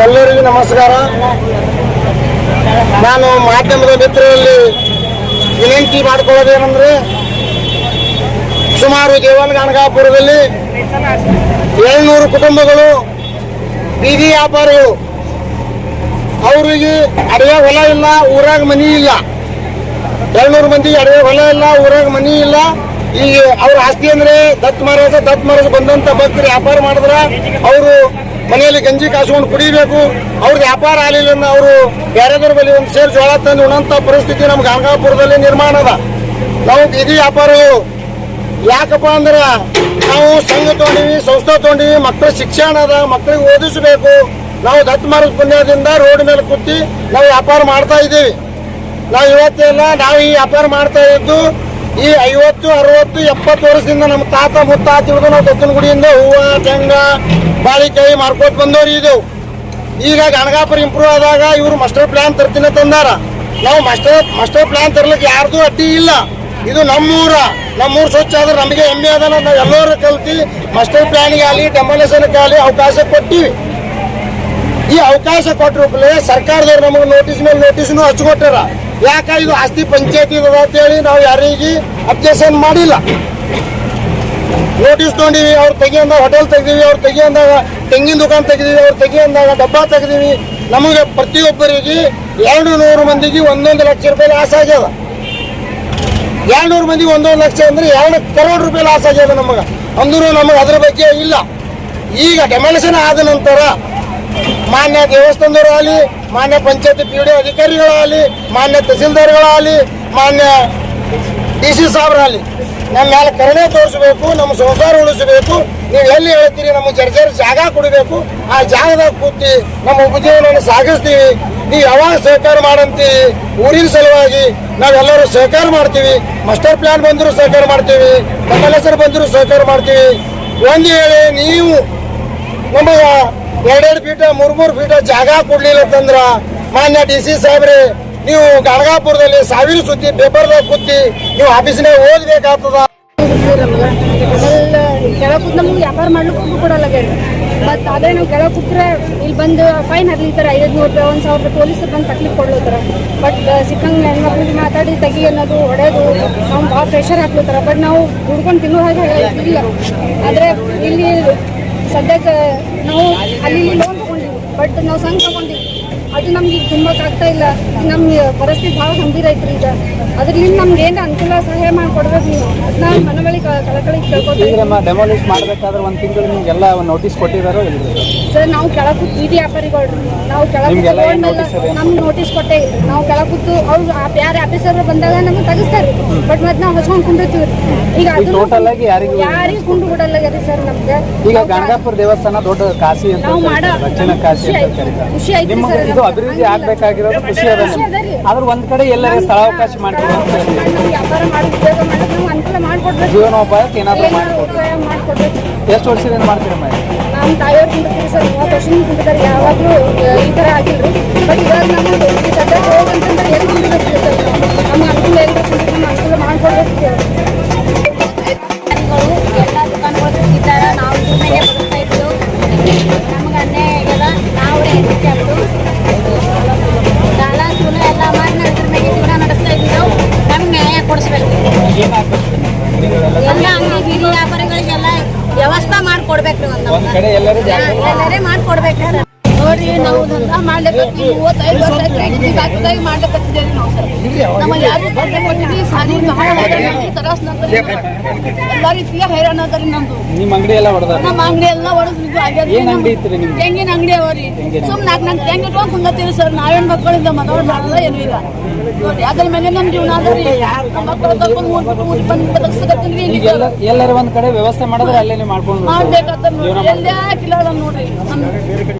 ನಮಸ್ಕಾರ. ನಾನು ಮಾಧ್ಯಮದ ಮಿತ್ರರಲ್ಲಿ ವಿನಂತಿ ಮಾಡ್ಕೊಳ್ಳೋದೇನಂದ್ರೆ ಸುಮಾರು ದೇವನ ಗಣಗಾಪುರದಲ್ಲಿ ಏಳ್ನೂರು ಕುಟುಂಬಗಳು, ಬೀದಿ ವ್ಯಾಪಾರಿಗಳು. ಅವರಿಗೆ ಅಡುಗೆ ಹೊಲ ಇಲ್ಲ, ಊರಾಗ ಮನಿ ಇಲ್ಲ. ಏಳ್ನೂರು ಮಂದಿ ಅಡುಗೆ ಹೊಲ ಇಲ್ಲ, ಊರಾಗ ಮನಿ ಇಲ್ಲ. ಈಗ ಅವ್ರ ಆಸ್ತಿ ಅಂದ್ರೆ ದತ್ ಮಹಾರಾಜ ದತ್ ಮಹಾರಾಜ ಬಂದಂತ ಭಕ್ತರು ವ್ಯಾಪಾರ ಮಾಡಿದ್ರ ಅವರು ಮನೆಯಲ್ಲಿ ಗಂಜಿ ಕಾಸ್ಕೊಂಡು ಕುಡಿಬೇಕು. ಅವ್ರ ವ್ಯಾಪಾರ ಆಗಲಿಲ್ಲ ಅವರು ಬೇರೆದವ್ರ ಬಳಿ ಒಂದು ಸೇರ್ ಜೋಳ ತಂದು ಉಣಂತ ಪರಿಸ್ಥಿತಿ ನಮ್ಮ ಗಂಗಾಪುರದಲ್ಲಿ ನಿರ್ಮಾಣ ಅದ. ನಾವು ಬೀದಿ ವ್ಯಾಪಾರ ಯಾಕಪ್ಪ ಅಂದ್ರೆ ನಾವು ಸಂಘ ತೊಗೊಂಡಿವಿ, ಸಂಸ್ಥೆ ತೊಗೊಂಡಿವಿ ಮಕ್ಕಳ ಶಿಕ್ಷಣ ಅದ ಮಕ್ಕಳಿಗೆ ಓದಿಸಬೇಕು. ನಾವು ದತ್ ಮಹಾರಾಜ ಪುಣ್ಯದಿಂದ ರೋಡ್ ಮೇಲೆ ಕೂತಿ ನಾವು ವ್ಯಾಪಾರ ಮಾಡ್ತಾ ಇದ್ದೀವಿ. ನಾವು ಇವತ್ತೆಲ್ಲ ನಾವು ಈ ವ್ಯಾಪಾರ ಮಾಡ್ತಾ ಇದ್ದು ಈ ಐವತ್ತು, ಅರವತ್ತು, ಎಪ್ಪತ್ತು ವರ್ಷದಿಂದ ನಮ್ಮ ತಾತ ಮುತ್ತಾತ ಹಿಡಿದು ನಾವು ದತ್ತನ ಗುಡಿಯಿಂದ ಹೂವ ತೆಂಗ ಬಾಳಿಕಾಯಿ ಮಾರ್ಕೋಟ್ ಬಂದವ್ರು ಇದೇವು ಈಗ ಗಣಗಾಪುರ ಇಂಪ್ರೂವ್ ಆದಾಗ ಇವರು ಮಾಸ್ಟರ್ ಪ್ಲಾನ್ ತರ್ತೀನಿ ತಂದಾರ ನಾವು ಮಾಸ್ಟರ್ ಮಾಸ್ಟರ್ ಪ್ಲಾನ್ ತರ್ಲಿಕ್ಕೆ ಯಾರ್ದು ಅಡ್ಡಿ ಇಲ್ಲ. ಇದು ನಮ್ಮೂರ. ನಮ್ಮೂರು ಸ್ವಚ್ಛ ಆದ್ರೆ ನಮಗೆ ಹೆಮ್ಮೆ ಅದ ನಾವು ಎಲ್ಲರೂ ಕಲ್ತಿ ಮಾಸ್ಟರ್ ಪ್ಲಾನಿಗೆ ಆಗಲಿ ಡೆಮೊಲೇಷನ್ಗೆ ಆಗಲಿ ಅವಕಾಶ ಕೊಟ್ಟಿವಿ. ಈ ಅವಕಾಶ ಕೊಟ್ಟರು ಸರ್ಕಾರದವ್ರು ನಮಗೆ ನೋಟಿಸ್ ಮೇಲೆ ನೋಟಿಸ್ನು ಹಚ್ಕೊಟ್ಟಾರ ಯಾಕ ಇದು ಆಸ್ತಿ ಪಂಚಾಯತಿ ಅಂತೇಳಿ ನಾವು ಯಾರಿಗೆ ಅಬ್ಜೆಕ್ಷನ್ ಮಾಡಿಲ್ಲ. ನೋಟಿಸ್ ತೊಗೊಂಡಿವಿ, ಅವ್ರು ತೆಗಿಯಂದಾಗ ಹೋಟೆಲ್ ತೆಗ್ದೀವಿ, ಅವ್ರು ತೆಗಿಯಂದಾಗ ತೆಂಗಿನ ದುಕಾನ್ ತೆಗ್ದೀವಿ, ಅವ್ರು ತೆಗಿಯಂದಾಗ ಡಬ್ಬ ತೆಗ್ದೀವಿ. ನಮಗೆ ಪ್ರತಿಯೊಬ್ಬರಿಗೆ ಎರಡು ನೂರು ಮಂದಿಗೆ ಒಂದೊಂದು ಲಕ್ಷ ರೂಪಾಯಿ ಲಾಸ್ ಆಗ್ಯದ. ಎರಡು ನೂರು ಮಂದಿಗೆ ಒಂದೊಂದು ಲಕ್ಷ ಅಂದ್ರೆ ಎರಡು ಕರೋಡ್ ರೂಪಾಯಿ ಲಾಸ್ ಆಗ್ಯದ ನಮಗೆ. ಅಂದ್ರೂ ನಮಗೆ ಅದ್ರ ಬಗ್ಗೆ ಇಲ್ಲ. ಈಗ ಡೆಮಾಲಿಷನ್ ಆದ ನಂತರ ಮಾನ್ಯ ದೇವಸ್ಥಾನದವರು ಆಗಲಿ ಮಾನ್ಯ ಪಂಚಾಯತಿ ಪಿ ಡಿ ಅಧಿಕಾರಿಗಳಾಗಲಿ, ಮಾನ್ಯ ತಹಸೀಲ್ದಾರ್ಗಳಾಗಲಿ, ಮಾನ್ಯ ಡಿ ಸಿ ಸಾಬ್ರಾಗಲಿ ನಮ್ಮ ಮೇಲೆ ಕರುಣೆ ತೋರಿಸಬೇಕು, ನಮ್ಮ ಸಂಸಾರ ಉಳಿಸಬೇಕು, ನೀವು ಎಲ್ಲಿ ಹೇಳ್ತೀರಿ ನಮ್ಮ ಜರ್ಜರ್ ಜಾಗ ಕೊಡಬೇಕು, ಆ ಜಾಗದಾಗ ಕೂತಿ ನಮ್ಮ ಉಪಜೀವನವನ್ನು ಸಾಗಿಸ್ತೀವಿ. ನೀವು ಯಾವಾಗ ಸಹಕಾರ ಮಾಡಂತೀವಿ ಊರಿನ ಸಲುವಾಗಿ ನಾವೆಲ್ಲರೂ ಸಹಕಾರ ಮಾಡ್ತೀವಿ. ಮಾಸ್ಟರ್ ಪ್ಲಾನ್ ಬಂದರೂ ಸಹಕಾರ ಮಾಡ್ತೀವಿ. ನಮ್ಮ ಹೆಸರು ಬಂದರೂ ಸಹಕಾರ ಮಾಡ್ತೀವಿ. ಒಂದು ಹೇಳಿ ನೀವು ನಮಗ ಎರಡೆರಡು ಫೀಟ ಮೂರು ಮೂರು ಫೀಟ ಜಾಗ ಕೊಡ್ಲಿಲ್ಲ ಅಂತಂದ್ರ ಮಾನ್ಯ ಡಿ ಸಿ ಸಾಹೇಬ್ರೆ, ನೀವು ಗಣಗಾಪುರದಲ್ಲಿ ಸಾವಿರ ಸುದ್ದಿ ಪೇಪರ್ದಾಗ ಕೂತಿ ನೀವು ಆಫೀಸ್ನಾಗ ಓದ್ಬೇಕಾಗ್ತದ? ಕೆಳಗೆ ಕೂತ್ ನಮ್ಗೆ ವ್ಯಾಪಾರ ಮಾಡ್ಲಿಕ್ಕೆ ಕೊಡಲ್ಲ ಬಟ್ ಅದೇ ನಾವು ಕೆಳಗೆ ಕೂತ್ರೆ ಇಲ್ಲಿ ಬಂದು ಫೈನ್ ಆಗಿರ್ತಾರೆ ಐದು ನೂರು ರೂಪಾಯಿ ಒಂದು ಸಾವಿರ ರೂಪಾಯಿ ಪೊಲೀಸರು ಬಂದು ತಕ್ಲಿಕ್ಕೆ ಕೊಡ್ಲತ್ತಾರ ಬಟ್ ಸಿಕ್ಕಂಗೆ ಹೆಣ್ಮಕ್ಳಿಗೆ ಮಾತಾಡಿ ತೆಗಿ ಅನ್ನೋದು ಹೊಡೆಯೋದು ನಾವು ಭಾಳ ಪ್ರೆಷರ್ ಹಾಕ್ಲತ್ತಾರ ಬಟ್ ನಾವು ದುಡ್ಕೊಂಡು ತಿನ್ನೋ ಹಾಗೆ ಇಲ್ಲ ಆದರೆ ಇಲ್ಲಿ ಸದ್ಯಕ್ಕೆ ನಾವು ಅಲ್ಲಿ ಲೋನ್ ತೊಗೊಂಡಿವಿ ಬಟ್ ನಾವು ಸಂಘ ತೊಗೊಂಡಿವಿ. ಅದು ನಮ್ಗೆ ಈಗ ತುಂಬಕ್ಕಾಗ್ತಾ ಇಲ್ಲ. ನಮ್ಮ ಪರಿಸ್ಥಿತಿ ಭಾಳ ಗಂಭೀರ ಐತ್ರಿ ಈಗ. ಅದ್ರಿಂದ ನಮ್ಗೆ ಏನು ಅನುಕೂಲ ಸಹಾಯ ಮಾಡಿಕೊಡ್ಬೇಕು ನೀವು. ಅದನ್ನ ಮನವಳಿ ಕಳಕಳಿ ಕೇಳ್ಕೊತೀವಿ. ಡೆಮಾಲಿಷ್ ಮಾಡಬೇಕಾದ್ರೆ ಒಂದು ತಿಂಗಳು ನಿಮ್ಗೆಲ್ಲ ನೋಟಿಸ್ ಕೊಟ್ಟಿದ್ದಾರೋ ಇಲ್ಲ ಸರ್ ನಾವು ಕೆಳಕು ಬೀದಿ ವ್ಯಾಪಾರಿಗಳು ನಾವು ಕೆಳಗೆ? ನಮ್ಗೆ ನೋಟಿಸ್ ಕೊಟ್ಟೆ ನಾವು ಕೆಳಕುತ್ತು ಕೂತು ಅವ್ರು ಯಾರು ಆಫೀಸರ್ ಬಂದಾಗ ನಮ್ಗೆ ತೆಗಿಸ್ತಾರೆ. ಬಟ್ ಮತ್ತೆ ನಾವು ಹಚ್ಕೊಂಡು ಕುಂಡಿರ್ತೀವಿ ಈಗ ಅದು ಟೋಟಲ್ ಆಗಿ ಯಾರಿಗೂ ಯಾರಿಗೂ ಕುಂಡು ಬಿಡಲ್ಲ ರೀ ಸರ್ ನಮ್ಗೆ. ಈಗ ಗಂಗಾಪುರ ದೇವಸ್ಥಾನ ದೊಡ್ಡ ಕಾಶಿ ಅಂತ ನಾವು ಮಾಡೋ ಖುಷಿ ಆಯ್ತು. ಖುಷಿ ಆಯ್ತು ಸರ್ ಇದು ಅಭಿವೃದ್ಧಿ ಆಗ್ಬೇಕಾಗಿರೋದು ಖುಷಿ ಅದ. ಆದ್ರೆ ಒಂದ್ ಕಡೆ ಎಲ್ಲರ ಸ್ಥಳಾವಕಾಶ ಮಾಡ್ತೀವಿ ಅಂತ ಜೀವನೋಪಾಯಕ್ಕೆ ಏನಾದ್ರು ಮಾಡ್ಕೊಡ್ಬೇಕು ಎಷ್ಟು ವರ್ಷದಿಂದ ಮಾಡ್ತೀರಮ್ಮ ಮೇಡಮ್ ನಮ್ಮ ತಾಯಿಯವ್ರು ಸರ್ ಮೂವತ್ತು ವರ್ಷದಿಂದ ಕುಂತಿದ್ದಾರೆ ಯಾವಾಗಲೂ ಈ ಥರ ಆಗಿಲ್ರಿ. ಬಟ್ ಇವಾಗ ನಮ್ಮ ಸದ್ಯ ಹೋಗಂತಂದ್ರೆ ಎಲ್ಲಿ ಕುಂದಿರ್ತೀವಿ ಸರ್? ನಮ್ಮ ಅನುಕೂಲ ಎಲ್ಲಿ ನಮ್ಮ ಅನುಕೂಲ ಮಾಡ್ಕೊಡ್ಬೇಕು ಎಲ್ಲ ದುಕಾನ್ಗಳು ನಾವು ಮನೆ ಬದುಕ್ತಾ ಇದ್ದು ನಮ್ಗೆ ಅನ್ಯಾಯ ಆಗ್ಯದ ನಾವು ಎಲ್ಲ ಅಂಗಡಿ ಬೀದಿ ವ್ಯಾಪಾರಿಗಳಿಗೆಲ್ಲ ವ್ಯವಸ್ಥೆ ಮಾಡಿಕೊಡ್ಬೇಕ್ರಿ ಒಂದು ಕಡೆ ಎಲ್ಲರೂ ಮಾಡ್ಕೊಡ್ಬೇಕ್ರಿ ನೋಡ್ರಿ ನಾವು ದಂಧ ಮಾಡ್ಲಿಕ್ಕೆ ಮೂವತ್ತೈದು ವರ್ಷ ಮಾಡ್ಲಿಕ್ಕತ್ತಿದ್ದೇವೆ ನಾವು ಸರ್. ನಮ್ಮ ಯಾರು ಕೊಟ್ಟಿದ್ವಿ ಸಾಲಿ ಬಹಳ ತರಾಸ್ ನಂತರ ಎಲ್ಲ ರೀತಿಯ ಹೈರಾಣ ಅದರಿ ನಮ್ದು. ನಿಮ್ಮ ಅಂಗಡಿ ಎಲ್ಲ ನಮ್ಮ ಅಂಗಡಿ ಎಲ್ಲ ಇದು ಆಗ್ಯದ ಇತ್ರಿ ತೆಂಗಿನ ಅಂಗಡಿ ಅವರಿ. ಸುಮ್ ನಾಲ್ಕು ನಾಲ್ಕು ತೆಂಗು ಇಟ್ಕೊಂಡು ಕುಂದತ್ತೀವಿ ಸರ್. ನಾವೇನ್ ಮಕ್ಕಳಿಂದ ಮದುವೆ ಮಾಡಲ್ಲ ಏನೂ ಇಲ್ಲ. ನೋಡಿ ಅದ್ರ ಮೇಲೆ ನಮ್ಮ ಜೀವನ ಅದರಿ. ನಮ್ಮ ಮಕ್ಕಳು ತಗೊಂಡು ಮೂರು ಊರಿಗೆ ಬಂದು ಬದಕ್ಸಕತ್ತೀನಿ ಎಲ್ಲ ಎಲ್ಲರ ಒಂದ್ ಕಡೆ ವ್ಯವಸ್ಥೆ ಮಾಡಿದ್ರೆ ಅಲ್ಲೇ ಮಾಡ್ಕೊಂಡು ಮಾಡ್ಬೇಕಾಗ್ತದೆ ನೋಡ್ರಿ ಎಲ್ಲೇ ಕಿಲಾಳ ನೋಡ್ರಿ.